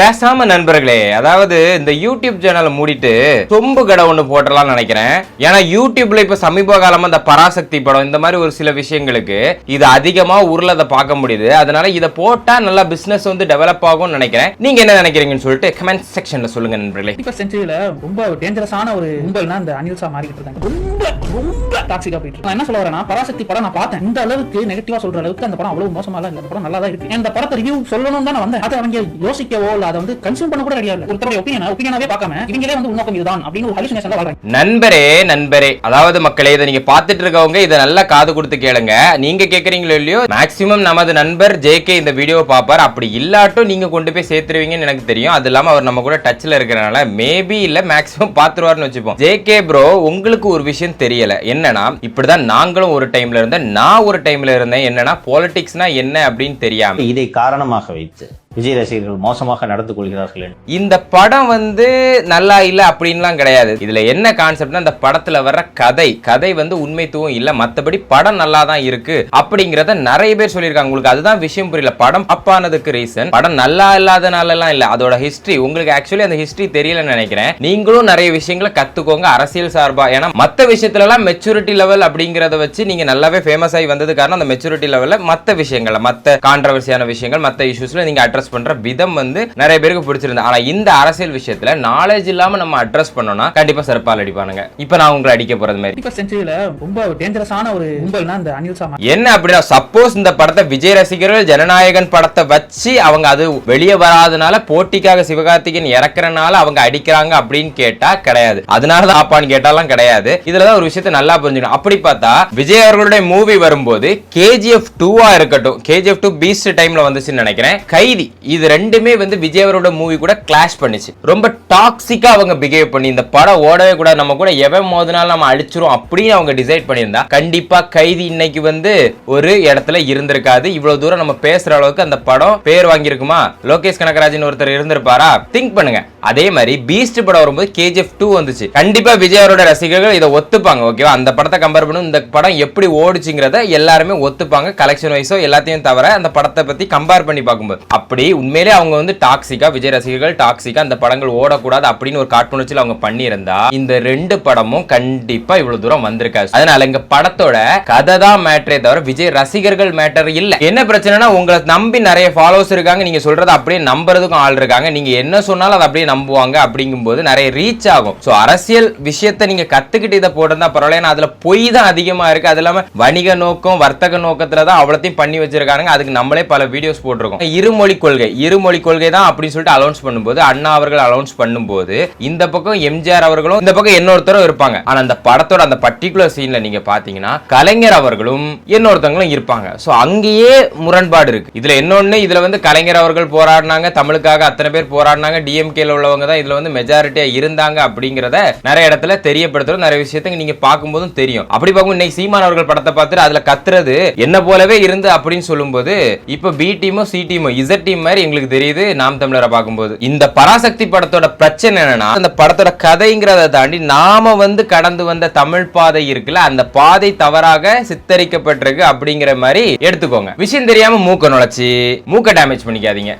பேசாம நண்பர்களே அதாவது இந்த யூடியூப் சேனலை மூடிட்டு சொம்பு கடை ஒன்னு போட்டலாம்னு நினைக்கிறேன். ஏன்னா யூடியூப்ல இப்ப சமீப காலமா இந்த பராசக்தி படம் இந்த மாதிரி ஒரு சில விஷயங்களுக்கு இது அதிகமா ஊர்ல அதை பார்க்க முடியுது. அதனால இதை போட்டா நல்லா பிசினஸ் வந்து டெவலப் ஆகும்னு நினைக்கிறேன். நீங்க என்ன நினைக்கிறீங்கன்னு சொல்லிட்டு கமெண்ட் செக்ஷன்ல சொல்லுங்க நண்பர்களே. இப்போ சென்ச்சுரியில ரொம்ப டேஞ்சரஸான ஒரு கும்பல்னா இந்த அனில்சா மாறிக்கிட்டு இருக்காங்க. ரொம்ப ரொம்ப டாக்ஸிக்கா போயிட்டு நான் என்ன சொல்ல வரேன்னா பராசக்தி படம் நான் பார்த்தேன். இந்த அளவுக்கு நெகட்டிவா சொல்ற அளவுக்கு அந்த படம் அவ்வளவு மோசமா இல்ல. இந்த படம் நல்லா தான் இருக்கு. இந்த படத்தை ரிவ்யூ சொல்லணும் தான் நான் வந்தேன். அதை அவங்க யோசிக்கவோ இல்ல அதை வந்து கன்சியூம் பண்ண கூட ரெடியா இல்ல. ஒருத்தருடைய ஒப்பீனியன் ஒப்பீனியனாவே பார்க்காம இவங்களே வந்து உன்னோக்கம் இதுதான் அப்படின்னு ஒரு ஹலுசினேஷன்ல வாழ்றாங்க. நண்பரே நண்பரே. அதாவது மக்களே இதை நீங்க பார்த்துட்டு இருக்கவங்க இதை நல்லா காது கொடுத்து கேளுங்க. நீங்க கேக்குறீங்களோ இல்லையோ மேக்ஸிமம் நமது நண்பர் ஜேகே இந்த வீடியோ பார்ப்பார். அப்படி இல்லாட்டும் நீங்க கொண்டு போய் சேர்த்துருவீங்கன்னு எனக்கு தெரியும். அது இல்லாம அவர் நம்ம கூட டச்ல இருக்கிறனால மேபி இல்ல மேக்ஸிமம் பாத்துருவாருன்னு வச்சுப்போம். ஜேகே ப்ரோ உங்களுக்கு ஒரு விஷயம் தெரியல. என்னன்னா இப்படிதான் நாங்களும் ஒரு டைம்ல இருந்தேன் நான் ஒரு டைம்ல இருந்தேன். என்னன்னா பாலிடிக்ஸ்னா என்ன அப்படின்னு தெரியாம. இதை காரணமாக வைத்து விஜய் ரசிகர்கள் மோசமாக நடந்து கொள்கிறார்கள் இந்த படம் வந்து நல்லா இல்லை அப்படின்லாம் கிடையாது. இதுல என்ன கான்செப்ட்னா இந்த படத்துல வர்ற கதை கதை வந்து உண்மைத்துவம் இல்ல மத்தபடி படம் நல்லா தான் இருக்கு அப்படிங்கறத நிறைய பேர் சொல்லியிருக்காங்க. உங்களுக்கு அதுதான் விஷயம் புரியல. படம் அப்பானதுக்கு ரீசன் படம் நல்லா இல்லாதனால எல்லாம் இல்ல. அதோட ஹிஸ்டரி உங்களுக்கு ஆக்சுவலி அந்த ஹிஸ்டரி தெரியலன்னு நினைக்கிறேன். நீங்களும் நிறைய விஷயங்களை கத்துக்கோங்க அரசியல் சார்பா. ஏன்னா மத்த விஷயத்துல எல்லாம் மெச்சூரிட்டி லெவல் அப்படிங்கறத வச்சு நீங்க நல்லாவே ஃபேமஸ் ஆகி வந்தது காரணம் அந்த மெச்சூரிட்டி லெவல்ல மத்த விஷயங்களை மத்த கான்ட்ரவர்சியான விஷயங்கள் மத்த இஷ்யூஸ்ல நீங்க அட்ரஸ் பண்ற விதம் வந்து நிறைய பேருக்கு பிடிச்சிருந்து ஆனா இந்த அரசியல் விஷயத்துல நாலேஜ் இல்லாம நம்ம அட்ரஸ் பண்ணோம்னா கண்டிப்பா செருப்பால் அடிப்பானுங்க இப்ப நான் உங்களை அடிக்க போறது மாதிரி. ரொம்ப டேஞ்சரஸான ஒரு என்ன அப்படின்னா சப்போஸ் இந்த படத்தை விஜய் ரசிகர்கள் ஜனநாயகன் படத்தை வச்சு அவங்க அது வெளியே வராதனால போட்டிக்காக சிவகார்த்திகேயன் இறக்குறனால அவங்க அடிக்கிறாங்க அப்படின்னு கேட்டா கிடையாது. அதனாலதான் ஆப்பான்னு கேட்டாலாம் கிடையாது. இதுலதான் ஒரு விஷயத்தை நல்லா புரிஞ்சுக்கணும். அப்படி பார்த்தா விஜய் அவர்களுடைய மூவி வரும்போது கேஜிஎஃப் டூவா இருக்கட்டும் கேஜிஎஃப் டூ பீஸ்ட் டைம்ல வந்துச்சுன்னு நினைக்கிறேன். கைதி இது ரெண்டுமே வந்து விஜயவரோட மூவி கூட கிளாஷ் பண்ணிச்சு. ரொம்ப டாக்ஸிக்கா அவங்க பிஹேவ் பண்ணி இந்த படம் ஓடவே கூடாது நம்ம கூட எவன் மோதினாலும் நம்ம அழிச்சிரும் அப்படின்னு அவங்க டிசைட் பண்ணியிருந்தா கண்டிப்பா கைதி இன்னைக்கு வந்து ஒரு இடத்துல இருந்திருக்காது. இவ்வளவு தூரம் நம்ம பேசுற அளவுக்கு அந்த படம் பேர் வாங்கியிருக்குமா? லோகேஷ் கனகராஜன் ஒருத்தர் இருந்திருப்பாரா? திங்க் பண்ணுங்க. அதே மாதிரி பீஸ்ட் படம் வரும்போது கேஜிஎஃப் டூ வந்துச்சு. கண்டிப்பா விஜயவரோட ரசிகர்கள் இதை ஒத்துப்பாங்க ஓகேவா அந்த படத்தை கம்பேர் பண்ணும் இந்த படம் எப்படி ஓடுச்சுங்கிறத எல்லாருமே ஒத்துப்பாங்க. கலெக்ஷன் வைஸோ எல்லாத்தையும் தவிர அந்த படத்தை பத்தி கம்பேர் பண்ணி பார்க்கும்போது. அப்படி உண்மையிலே அவங்க வந்து டாக்ஸிக்கா விஜய் ரசிகர்கள் டாக்ஸிக்கா அந்த படங்கள் ஓடக்கூடாது அப்படின்னு ஒரு காட்புணர்ச்சியில் அவங்க பண்ணியிருந்தா இந்த ரெண்டு படமும் கண்டிப்பா இவ்வளவு தூரம் வந்திருக்காது. அதனால இங்க படத்தோட கதை தான் மேட்டரே தவிர விஜய் ரசிகர்கள் மேட்டர் இல்ல. என்ன பிரச்சனைனா உங்களை நம்பி நிறைய ஃபாலோவர்ஸ் இருக்காங்க நீங்க சொல்றதை அப்படியே நம்புறதுக்கும் ஆள் இருக்காங்க. நீங்க என்ன சொன்னாலும் அதை அப்படியே நம்புவாங்க அப்படிங்கும்போது நிறைய ரீச் ஆகும். சோ அரசியல் விஷயத்த நீங்க கத்துக்கிட்டு இதை போட்டிருந்தா பரவாயில்ல. ஏன்னா அதுல பொய் தான் அதிகமா இருக்கு. அது இல்லாம வணிக நோக்கம் வர்த்தக நோக்கத்துல தான் அவ்வளோத்தையும் பண்ணி வச்சிருக்காங்க அதுக்கு நம்மளே பல வீடியோஸ் போட்டிருக்கோம். இருமொழி கொள்கை இருமொழி கொள்கை தான் அப்படின்னு சொல்லிட்டு அலௌன்ஸ் பண்ணும்போது அண்ணா அவர்கள் அலௌன்ஸ் பண்ணும்போது இந்த பக்கம் எம்ஜிஆர் அவர்களும் இந்த பக்கம் இன்னொருத்தரும் இருப்பாங்க. ஆனா அந்த படத்தோட அந்த பர்டிகுலர் சீன்ல நீங்க பாத்தீங்கன்னா கலைஞர் அவர்களும் இன்னொருத்தவங்களும் இருப்பாங்க. சோ அங்கேயே முரண்பாடு இருக்கு. இதுல இன்னொன்னு இதுல வந்து கலைஞர் அவர்கள் போராடினாங்க தமிழுக்காக அத்தனை பேர் போராடினாங்க டிஎம்கேல உள்ளவங்க தான் இதுல வந்து மெஜாரிட்டியா இருந்தாங்க அப்படிங்கிறத நிறைய இடத்துல தெரியப்படுத்துறோம் நிறைய விஷயத்துக்கு நீங்க பார்க்கும்போதும் தெரியும். அப்படி பார்க்கும் இன்னைக்கு சீமான் அவர்கள் படத்தை பார்த்துட்டு அதுல கத்துறது என்ன போலவே இருந்து அப்படின்னு சொல்லும்போது இப்போ பி டீமோ சி டீமோ இசட் டீம் மாதிரி எங்களுக்கு தெரியுது நாம் தமிழரை பார்க்கும்போது. இந்த பராசக்தி படத்தோட பிரச்சனை என்னன்னா அந்த படத்தோட கதைங்கிறத தாண்டி நாம வந்து கடந்து வந்த தமிழ் பாதை இருக்குல்ல அந்த பாதை தவறாக சித்தரிக்கப்பட்டிருக்கு அப்படிங்கிற மாதிரி எடுத்துக்கோங்க. விஷயம் தெரியாம மூக்க நுழைச்சி மூக்க டேமேஜ் பண்ணிக்காதீங்க.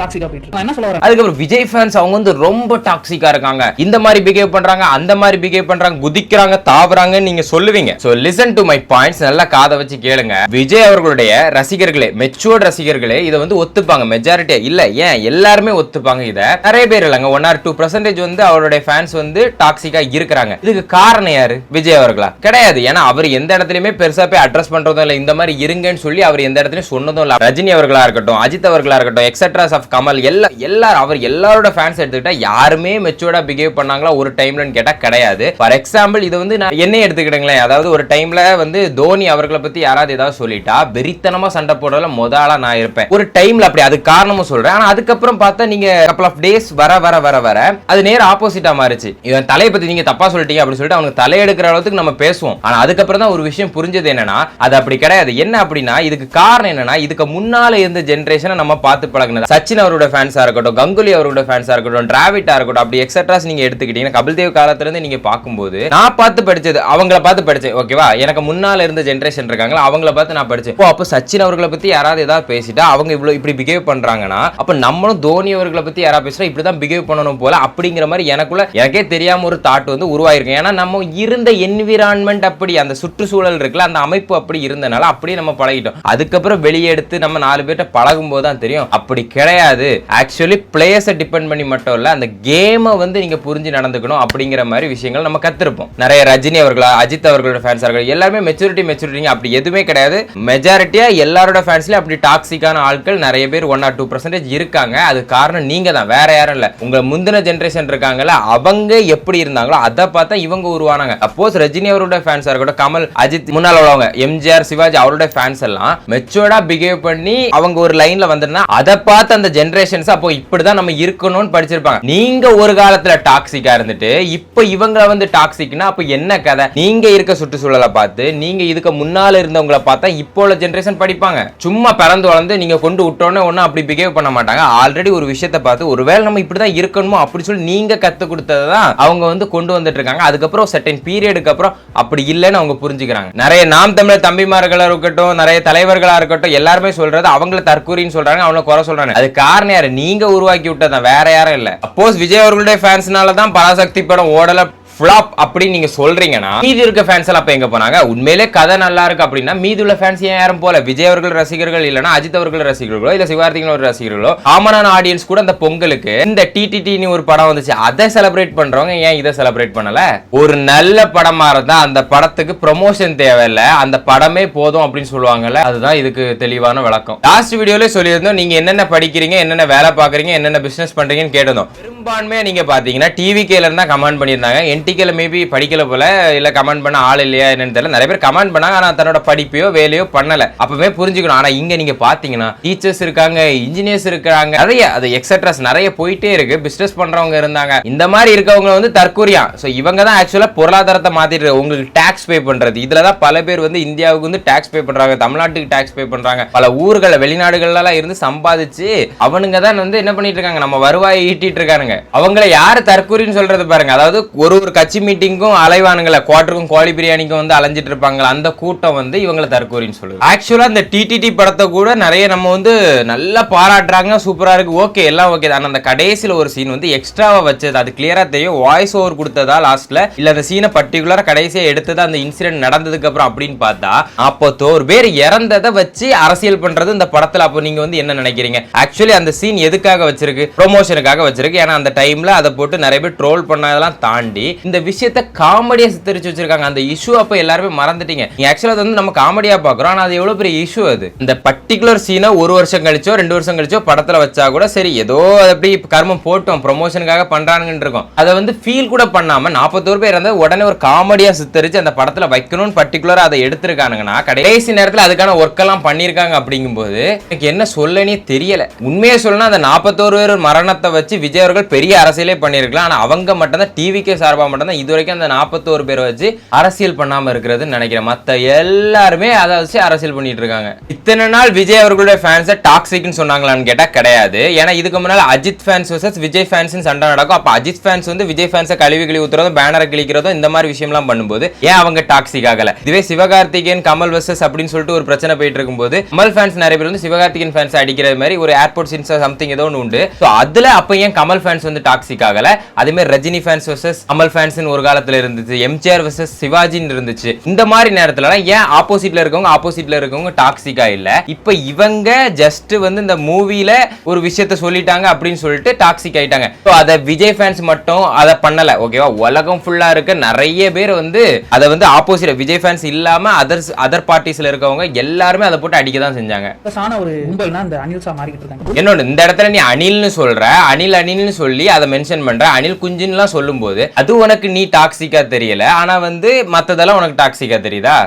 டாக்ஸிக்கா போயிட்டு நான் என்ன சொல்ல வரேன்? அதுக்கப்புறம் விஜய் ஃபேன்ஸ் அவங்க வந்து ரொம்ப டாக்ஸிக்கா இருக்காங்க. இந்த மாதிரி பிஹேவ் பண்றாங்க அந்த மாதிரி பிஹேவ் பண்றாங்க குதிக்கிறாங்க தாவுறாங்கன்னு நீங்க சொல்லுவீங்க. So listen to my points நல்லா காதை வச்சு கேளுங்க. விஜய் அவர்களுடைய ரசிகர்களே மெச்சூர்ட் ரசிகர்களே இதை வந்து ஒத்துப்பாங்க. மெஜாரிட்டியா இல்ல ஏன்? எல்லாருமே ஒத்துப்பாங்க இத. நிறைய பேர் இல்லைங்க. ஒன் ஆர் டூ பர்சன்டேஜ் வந்து அவருடைய ஃபேன்ஸ் வந்து டாக்ஸிக்கா இருக்கிறாங்க. இதுக்கு காரணம் யாரு? விஜய் அவர்களா? கிடையாது. ஏன்னா அவர் எந்த இடத்துலயுமே பெருசா போய் அட்ரஸ் பண்றதும் இல்ல. இந்த மாதிரி இருங்கன்னு சொல்லி அவர் எந்த இடத்துலயும் சொன்னதும் இல்ல. ரஜினி அவர்களா இருக்கட்டும் அஜித் அவர்களா இருக்கட்டும் எக்ஸட்ரா ஆஃப் கமல் எல்லா எல்லாரும் அவர் எல்லாரோட ஃபேன்ஸ் எடுத்துக்கிட்டா யாருமே மெச்சூர்டா பிஹேவ் பண்ணாங்களா ஒரு டைம்லன்னு கேட்டா கிடையாது. ஃபார் எக்ஸாம்பிள் இது வந்து நான் என்ன எடுத்துக்கிடுங்களேன் அதாவது ஒரு டைம்ல வந்து தோனி அவர்களை பத்தி யாராவது ஏதாவது சொல்லிட்டா வெறித்தனமா சண்டை போடுறதுல முத ஆளா நான் இருப்பேன். ஒரு டைம்ல அப்படி அது காரணமும் சொல்றேன். ஆனா அதுக்கப்புறம் பார்த்தா நீங்க கப்பல் ஆஃப் டேஸ் வர வர வர வர அது நேர் ஆப்போசிட்டா மாறிச்சு. இவன் தலையை பத்தி நீங்க தப்பா சொல்லிட்டீங்க அப்படின்னு சொல்லிட்டு அவனுக்கு தலையெடுக்கிற அளவுக்கு நம்ம பேசுவோம். ஆனா அதுக்கப்புறம் தான் ஒரு விஷயம் புரிஞ்சது என்னன்னா அது அப்படி கிடையாது. என்ன அப்படின்னா இதுக்கு காரணம் என்னன்னா இதுக்கு முன்னால இருந்த ஜென்ரேஷனை நம்ம பார்த்து பழகினது. சச்சின் சச்சின் அவரோட ஃபேன்ஸாக இருக்கட்டும் கங்குலி அவரோட ஃபேன்ஸாக இருக்கட்டும் டிராவிட்டா இருக்கட்டும் அப்படி எக்ஸட்ராஸ் நீங்கள் எடுத்துக்கிட்டீங்கன்னா கபில் தேவ் காலத்துல நீங்கள் பார்க்கும்போது நான் பார்த்து படித்தது அவங்கள பார்த்து படித்தேன் ஓகேவா எனக்கு முன்னால் இருந்த ஜென்ரேஷன் இருக்காங்களா அவங்கள பார்த்து நான் படித்தேன் ஓ அப்போ சச்சின் அவர்களை பற்றி யாராவது ஏதாவது பேசிட்டா அவங்க இவ்வளோ இப்படி பிஹேவ் பண்ணுறாங்கன்னா அப்போ நம்மளும் தோனி அவர்களை பற்றி யாராவது பேசுகிறோம் இப்படி தான் பிஹேவ் பண்ணணும் போல அப்படிங்கிற மாதிரி எனக்குள்ள எனக்கே தெரியாமல் ஒரு தாட் வந்து உருவாயிருக்கு ஏன்னா நம்ம இருந்த என்விரான்மெண்ட் அப்படி அந்த சுற்றுச்சூழல் இருக்குல்ல அந்த அமைப்பு அப்படி இருந்தனால அப்படியே நம்ம பழகிட்டோம். அதுக்கப்புறம் வெளியே எடுத்து நம்ம நாலு பேர்கிட்ட பழகும் போது தான் தெரியும். அப்படி கிடையாது. கிடையாது. ஆக்சுவலி பிளேயர்ஸை டிபெண்ட் பண்ணி மட்டும் இல்லை அந்த கேமை வந்து நீங்கள் புரிஞ்சு நடந்துக்கணும் அப்படிங்கிற மாதிரி விஷயங்கள் நம்ம கற்றுருப்போம் நிறைய ரஜினி அவர்களா அஜித் அவர்களோட ஃபேன்ஸ் இருக்கட்டும் எல்லாருமே மெச்சூரிட்டி மெச்சூரிட்டிங்க அப்படி எதுவுமே கிடையாது. மெஜாரிட்டியாக எல்லாரோட ஃபேன்ஸ்லேயும் அப்படி டாக்ஸிக்கான ஆட்கள் நிறைய பேர் ஒன் ஆர் டூ பர்சன்டேஜ் இருக்காங்க. அது காரணம் நீங்கள் தான் வேற யாரும் இல்லை. உங்கள் முந்தின ஜென்ரேஷன் இருக்காங்கல்ல அவங்க எப்படி இருந்தாங்களோ அதை பார்த்தா இவங்க உருவானாங்க. அப்போஸ் ரஜினி அவரோட ஃபேன்ஸா இருக்கட்டும் கமல் அஜித் முன்னால் உள்ளவங்க எம்ஜிஆர் சிவாஜி அவரோட ஃபேன்ஸ் எல்லாம் மெச்சூர்டா பிஹேவ் பண்ணி அவங்க ஒரு லைன்ல வந்திருந்தா அதை பார்த்து அந்த ஜென்ரேஷன்ஸ் அப்போ இப்படிதான் நம்ம இருக்கணும்னு படிச்சிருப்பாங்க. நீங்க ஒரு காலத்துல டாக்ஸிக்கா இருந்துட்டு இப்போ இவங்க வந்து டாக்ஸிக்னா அப்ப என்ன கதை? நீங்க இருக்க சுற்றுச்சூழலை பார்த்து நீங்க இதுக்கு முன்னால இருந்தவங்கள பார்த்தா இப்போ உள்ள ஜென்ரேஷன் படிப்பாங்க. சும்மா பிறந்து வளர்ந்து நீங்க கொண்டு விட்டோன்னே ஒன்றும் அப்படி பிஹேவ் பண்ண மாட்டாங்க. ஆல்ரெடி ஒரு விஷயத்தை பார்த்து ஒருவேளை நம்ம இப்படிதான் இருக்கணுமோ அப்படி சொல்லி நீங்க கத்து கொடுத்ததான் அவங்க வந்து கொண்டு வந்துட்டு இருக்காங்க. அதுக்கப்புறம் செட்டன் பீரியடுக்கு அப்புறம் அப்படி இல்லைன்னு அவங்க புரிஞ்சுக்கிறாங்க. நிறைய நாம் தமிழர் தம்பிமார்களா இருக்கட்டும் நிறைய தலைவர்களா இருக்கட்டும் எல்லாருமே சொல்றது அவங்கள தற்கூரின்னு சொல்றாங்க அவங்கள குறை சொல்றாங்க. அது காரணம் யாரு? நீங்க உருவாக்கி விட்டதான் வேற யாரும் இல்ல. அப்போஸ் விஜய் அவர்களுடைய ஃபேன்ஸ்னால தான் பராசக்தி படம் ஓடல. ஃப்ளாப் அப்படின்னு நீங்க சொல்றீங்கன்னா மீதி இருக்க ஃபேன்ஸ் எல்லாம் அப்ப எங்க போனாங்க? உண்மையிலே கதை நல்லா இருக்கு அப்படின்னா மீதி உள்ள ஃபேன்ஸ் ஏன் யாரும் போல? விஜய் அவர்கள் ரசிகர்கள் இல்லனா அஜித் அவர்கள் ரசிகர்களோ இல்ல சிவார்த்திகன் ஒரு ரசிகர்களோ காமனான ஆடியன்ஸ் கூட அந்த பொங்கலுக்கு இந்த டிடிடின்னு ஒரு படம் வந்துச்சு. அதை செலிப்ரேட் பண்றவங்க ஏன் இதை செலிப்ரேட் பண்ணல? ஒரு நல்ல படமா இருந்தா அந்த படத்துக்கு ப்ரொமோஷன் தேவையில்ல. அந்த படமே போதும் அப்படின்னு சொல்லுவாங்கல்ல அதுதான் இதுக்கு தெளிவான விளக்கம். லாஸ்ட் வீடியோல சொல்லியிருந்தோம் நீங்க என்னென்ன படிக்கிறீங்க என்னென்ன வேலை பாக்குறீங்க என்னென்ன பிசினஸ் பண்றீங்கன்னு கேட்டிருந்தோம். பெரும்பான்மையா நீங்கள் பார்த்தீங்கன்னா டிவி கேல கமெண்ட் பண்ணியிருந்தாங்க. என்டிகேல மேபி படிக்கல போல இல்லை கமெண்ட் பண்ண ஆள் இல்லையா என்னன்னு தெரியல. நிறைய பேர் கமெண்ட் பண்ணாங்க ஆனால் தன்னோட படிப்பையோ வேலையோ பண்ணலை. அப்பவே புரிஞ்சுக்கணும். ஆனால் இங்கே நீங்கள் பார்த்தீங்கன்னா டீச்சர்ஸ் இருக்காங்க இன்ஜினியர்ஸ் இருக்காங்க நிறைய அது எக்ஸட்ராஸ் நிறைய போயிட்டே இருக்கு. பிஸ்னஸ் பண்ணுறவங்க இருந்தாங்க. இந்த மாதிரி இருக்கவங்க வந்து தற்கூரியா ஸோ இவங்க தான் ஆக்சுவலாக பொருளாதாரத்தை மாற்றிட்டு உங்களுக்கு டேக்ஸ் பே பண்ணுறது இதில் தான் பல பேர் வந்து இந்தியாவுக்கு வந்து டேக்ஸ் பே பண்ணுறாங்க தமிழ்நாட்டுக்கு டேக்ஸ் பே பண்ணுறாங்க பல ஊர்கள வெளிநாடுகள்லாம் இருந்து சம்பாதிச்சு அவனுங்க தான் வந்து என்ன பண்ணிட்டு இருக்காங்க? நம்ம வருவாயை ஈட்டிட்டு இருக்கானுங்க. அவங்கள யாரு தற்கூரின்னு சொல்றது பாருங்க. அதாவது ஒரு ஒரு கட்சி மீட்டிங்கும் அலைவானுங்கள குவார்டருக்கும் கோழி பிரியாணிக்கும் வந்து அலைஞ்சிட்டு இருப்பாங்களா? அந்த கூட்டம் வந்து இவங்களை தற்கூரின்னு சொல்லுது. ஆக்சுவலா இந்த டிடிடி படத்தை கூட நிறைய நம்ம வந்து நல்லா பாராட்டுறாங்க சூப்பரா இருக்கு. ஓகே எல்லாம் ஓகே தான். அந்த கடைசியில் ஒரு சீன் வந்து எக்ஸ்ட்ராவா வச்சது. அது கிளியரா தெரியும். வாய்ஸ் ஓவர் கொடுத்ததா லாஸ்ட்ல இல்ல அந்த சீனை பர்டிகுலரா கடைசியா எடுத்தது? அந்த இன்சிடென்ட் நடந்ததுக்கு அப்புறம் அப்படின்னு பார்த்தா அப்போ ஒரு பேர் இறந்ததை வச்சு அரசியல் பண்றது இந்த படத்துல அப்போ நீங்க வந்து என்ன நினைக்கிறீங்க? ஆக்சுவலி அந்த சீன் எதுக்காக வச்சிருக்கு? ப்ரொமோஷனுக்காக வச்சிருக்கு. ஏன்னா அந்த டைம்ல அதை போட்டு நிறைய பேர் ட்ரோல் பண்ணதெல்லாம் தாண்டி இந்த விஷயத்த காமெடியா சித்தரிச்சு வச்சிருக்காங்க. அந்த இஷ்யூ அப்ப எல்லாருமே மறந்துட்டீங்க. ஆக்சுவலா அது வந்து நம்ம காமெடியா பாக்குறோம் ஆனா அது எவ்வளவு பெரிய இஷ்யூ அது? இந்த பர்டிகுலர் சீனை ஒரு வருஷம் கழிச்சோ ரெண்டு வருஷம் கழிச்சோ படத்துல வச்சா கூட சரி ஏதோ அப்படி கர்மம் போட்டோம் ப்ரொமோஷனுக்காக பண்றாங்கன்னு இருக்கும். அதை வந்து ஃபீல் கூட பண்ணாம நாற்பத்தோரு பேர் இருந்தால் உடனே ஒரு காமெடியா சித்தரிச்சு அந்த படத்துல வைக்கணும்னு பர்டிகுலரா அதை எடுத்திருக்கானுங்கன்னா கடைசி நேரத்துல அதுக்கான ஒர்க் எல்லாம் பண்ணிருக்காங்க அப்படிங்கும்போது எனக்கு என்ன சொல்லனே தெரியல. உண்மையை சொல்லணும் அந்த நாற்பத்தோரு பேர் மரணத்தை வச்சு விஜய் அவர்கள் பெரிய அரசியலே பண்ணிருக்கலாம் ஆனால் அவங்க மட்டும்தான் டிவிக்கே சார்பா மட்டும் இது வரைக்கும் அந்த நாற்பத்தோரு பேர் வச்சு அரசியல் பண்ணாம இருக்கிறதுன்னு நினைக்கிறேன். மத்த எல்லாருமே அதை வச்சு அரசியல் பண்ணிட்டு இருக்காங்க. இத்தனை நாள் விஜய் அவர்களுடைய ஃபேன்ஸை டாக்ஸிக்னு சொன்னாங்களான்னு கேட்டா கிடையாது. ஏன்னா இதுக்கு முன்னால் Ajith fans versus Vijay fans சண்டை நடக்கும். அப்ப அஜித் ஃபேன்ஸ் வந்து விஜய் ஃபேன்ஸை கழுவி கழுவி ஊத்துறதும் பேனரை கிழிக்கிறதும் இந்த மாதிரி விஷயம்லாம் பண்ணும்போது ஏன் அவங்க டாக்ஸிக் ஆகல? இதுவே சிவகார்த்திகேயன் கமல் வர்சஸ் அப்படின்னு சொல்லிட்டு ஒரு பிரச்சனை போயிட்டு இருக்கும்போது கமல் ஃபேன்ஸ் நிறைய பேர் வந்து சிவகார்த்திகேயன் ஃபேன்ஸ் அடிக்கிற மாதிரி ஒரு ஏர்போர்ட் சீன்ஸ் சம்திங் ஏதோ ஒன்று உண்டு. ஸோ அதுல அப்ப ஏன் கமல் ஃபேன்ஸ் வந்து டாக்ஸிக் ஆகல. அதே மாதிரி Rajini fans versus Kamal fans ஒரு காலத்துல இருந்துச்சு. எம்ஜிஆர் வர்சஸ் சிவாஜின்னு இருந்துச்சு. இந்த மாதிரி நேரத்துல ஏன் ஆப்போசிட்ல இருக்கவங்க ஆப்போசிட்ல இருக்கவங்க டாக்ஸிக்கா இல்ல? இப்ப இவங்க ஜஸ்ட் வந்து இந்த மூவில ஒரு விஷயத்த சொல்லிட்டாங்க அப்படின்னு சொல்லிட்டு டாக்ஸிக் ஆயிட்டாங்க. ஸோ அதை விஜய் ஃபேன்ஸ் மட்டும் அதை பண்ணல. ஓகேவா உலகம் ஃபுல்லா இருக்க. நிறைய பேர் வந்து அதை வந்து ஆப்போசிட் விஜய் ஃபேன்ஸ் இல்லாம அதர்ஸ் அதர் பார்ட்டிஸ்ல இருக்கவங்க எல்லாருமே அதை போட்டு அடிக்க தான் செஞ்சாங்க. ஆன ஒரு கும்பல்னா இந்த அனில்சா மாறிக்கிட்டு இருக்காங்க. என்னோட இந்த இடத்துல நீ அனில்னு சொல்ற. அனில் அனில்னு சொல்லி அதை மென்ஷன் பண்ற அனில் குஞ்சின்லாம் சொல்லும் போது அது உனக்கு நீ டாக்ஸிக்கா தெரியல. ஆனா வந்து மத்ததெல்லாம் உனக்கு டாக்ஸிக்கா தெரியுதா?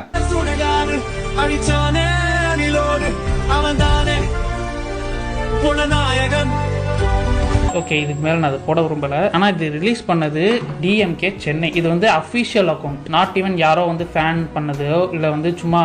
அவன் தானே ஓகே இதுக்கு மேலே நான் அதை போட விரும்பலை. ஆனால் இது ரிலீஸ் பண்ணது டிஎம்கே சென்னை இது வந்து அஃபிஷியல் அக்கௌண்ட் நாட் ஈவன் யாரோ வந்து ஃபேன் பண்ணதோ இல்லை வந்து சும்மா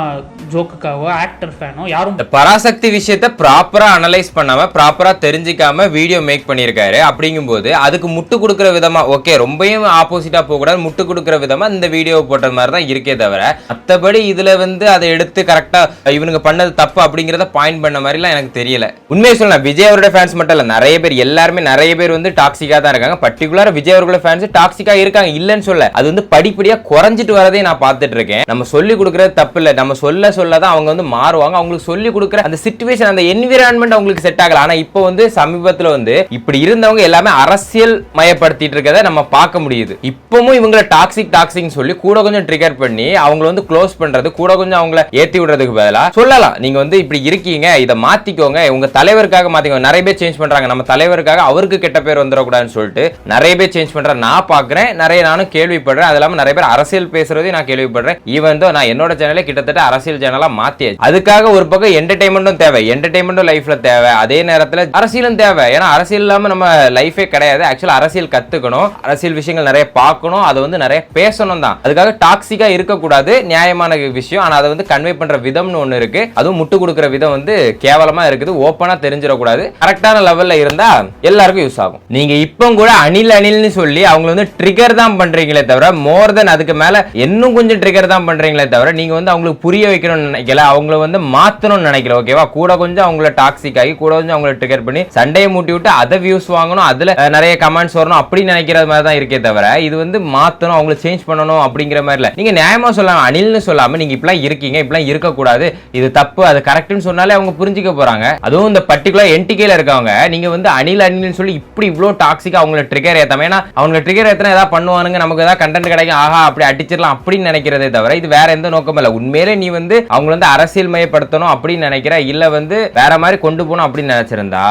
ஜோக்குக்காவோ ஆக்டர் ஃபேனோ யாரும் பராசக்தி விஷயத்த ப்ராப்பரா அனலைஸ் பண்ணாம ப்ராப்பரா தெரிஞ்சுக்காம வீடியோ மேக் பண்ணியிருக்காரு. அப்படிங்கும்போது அதுக்கு முட்டு கொடுக்குற விதமா ஓகே ரொம்பவும் ஆப்போசிட்டா போக கூடாது முட்டு கொடுக்குற விதமா இந்த வீடியோ போட்ட மாதிரி தான் இருக்கே தவிர மற்றபடி இதுல வந்து அதை எடுத்து கரெக்டா இவனுங்க பண்ணது தப்பு அப்படிங்கிறத பாயிண்ட் பண்ண மாதிரிலாம் எனக்கு தெரியல. உண்மையை சொல்லலாம் விஜய் அவரோட ஃபேன்ஸ் மட்டும் இல்லை நிறைய பேர் எல்லாருமே நிறைய நிறைய பேர் வந்து டாக்ஸிக்காக தான் இருக்காங்க. பர்டிகுலர் விஜய் அவர்களோட ஃபேன்ஸ் டாக்ஸிக்காக இருக்காங்க. இல்லைன்னு சொல்ல அது வந்து படிப்படியாக குறைஞ்சிட்டு வரதே நான் பார்த்துட்டு இருக்கேன். நம்ம சொல்லி கொடுக்குறது தப்பு இல்லை. நம்ம சொல்ல சொல்ல தான் அவங்க வந்து மாறுவாங்க. அவங்களுக்கு சொல்லி கொடுக்குற அந்த சுச்சுவேஷன் அந்த என்விரான்மெண்ட் அவங்களுக்கு செட் ஆகல. ஆனால் இப்போ வந்து சமீபத்தில் வந்து இப்படி இருந்தவங்க எல்லாமே அரசியல் மயப்படுத்திட்டு இருக்கதை நம்ம பார்க்க முடியுது. இப்பவும் இவங்களை டாக்ஸிக் டாக்ஸிக் சொல்லி கூட கொஞ்சம் ட்ரிகர் பண்ணி அவங்களை வந்து க்ளோஸ் பண்றது கூட கொஞ்சம் அவங்கள ஏத்தி விடுறதுக்கு பதிலாக சொல்லலாம். நீங்க வந்து இப்படி இருக்கீங்க. இதை மாத்திக்கோங்க. உங்க தலைவருக்காக மாத்திக்கோங்க. நிறைய பேர் சேஞ்ச் பண்றாங்க. நம்ம தலைவருக்காக அவருக்கு கெட்ட பேர் வந்துடக்கூடாதுன்னு சொல்லிட்டு நிறைய பேர் சேஞ்ச் பண்றேன் நான் பாக்குறேன். நிறைய நானும் கேள்விப்படுறேன். அது இல்லாம நிறைய பேர் அரசியல் பேசுறதையும் நான் கேள்விப்படுறேன். ஈவன் தான் நான் என்னோட சேனலே கிட்டத்தட்ட அரசியல் சேனலாக மாற்றியாச்சு அதுக்காக ஒரு பக்கம் என்டர்டைன்மெண்ட்டும் தேவை. என்டர்டைன்மெண்ட்டும் லைஃப்ல தேவை. அதே நேரத்தில் அரசியலும் தேவை. ஏன்னா அரசியல் இல்லாம நம்ம லைஃபே கிடையாது. ஆக்சுவலாக அரசியல் கத்துக்கணும். அரசியல் விஷயங்கள் நிறைய பார்க்கணும். அதை வந்து நிறைய பேசணும் தான். அதுக்காக டாக்ஸிக்கா இருக்கக்கூடாது. நியாயமான விஷயம். ஆனா அதை வந்து கன்வே பண்ற விதம்னு ஒன்று இருக்கு. அதுவும் முட்டு கொடுக்குற விதம் வந்து கேவலமா இருக்குது. ஓப்பனா தெரிஞ்சிடக்கூடாது. கரெக்டான லெவல்ல இருந்தா எல்லாருக்கும் யூஸ் ஆகும். நீங்க இப்போ கூட அணில் அணில்னு சொல்லி அவங்க வந்து ட்ரிகர் தான் பண்றீங்களே தவிர மோர் தென் அதுக்கு மேல இன்னும் கொஞ்சம் ட்ரிகர் தான் பண்றீங்களே தவிர நீங்க வந்து அவங்களுக்கு புரிய வைக்கணும்னு நினைக்கல அவங்கள வந்து மாத்தணும்னு நினைக்கல ஓகேவா கூட கொஞ்சம் அவங்கள டாக்ஸிக் ஆகி கூட கொஞ்சம் அவங்கள ட்ரிகர் பண்ணி சண்டையை மூட்டி விட்டு அதை வியூஸ் வாங்கணும் அதுல நிறைய கமெண்ட்ஸ் வரணும் அப்படி நினைக்கிற மாதிரி தான் இருக்கே தவிர இது வந்து மாத்தணும் அவங்கள சேஞ்ச் பண்ணணும் அப்படிங்கிற மாதிரி இல்ல. நீங்க நியாயமா சொல்லலாம் அணில்னு சொல்லாம நீங்க இப்பெல்லாம் இருக்கீங்க இப்படிலாம் இருக்கக்கூடாது இது தப்பு அது கரெக்ட்னு சொன்னாலே அவங்க புரிஞ்சுக்க போறாங்க. அதுவும் இந்த பர்டிகுலர் என்டிகேல இருக்கவங்க நீங்க வந்து அணில் அணில்னு சொல்லி இப்படி இவ்வளோ டாக்ஸிக்காக அவங்கள ட்ரிகர் ஏற்றாம ஏன்னா அவங்க ட்ரிகர் ஏற்றினா ஏதாவது பண்ணுவானுங்க நமக்கு ஏதாவது கண்டென்ட் கிடைக்கும் ஆஹா அப்படி அடிச்சிடலாம் அப்படின்னு நினைக்கிறதே தவிர இது வேற எந்த நோக்கமும் இல்லை. உண்மையிலே நீ வந்து அவங்க வந்து அரசியல் மயப்படுத்தணும் அப்படின்னு நினைக்கிற இல்ல வந்து வேற மாதிரி கொண்டு போகணும் அப்படின்னு நினைச்சிருந்தா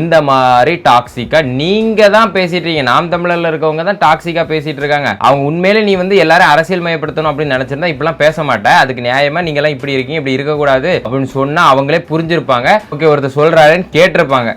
இந்த மாதிரி டாக்ஸிக்கா நீங்க தான் பேசிட்டு இருக்கீங்க. நாம் தமிழர்ல இருக்கவங்க தான் டாக்ஸிக்கா பேசிட்டு இருக்காங்க. அவங்க உண்மையிலே நீ வந்து எல்லாரும் அரசியல் மயப்படுத்தணும் அப்படின்னு நினைச்சிருந்தா இப்படிலாம் பேச மாட்டேன். அதுக்கு நியாயமா நீங்க எல்லாம் இப்படி இருக்கீங்க இப்படி இருக்கக்கூடாது அப்படின்னு சொன்னா அவங்களே புரிஞ்சிருப்பாங்க. ஓகே ஒருத்தர் சொல்றாருன்னு கேட்டிருப்பாங்க.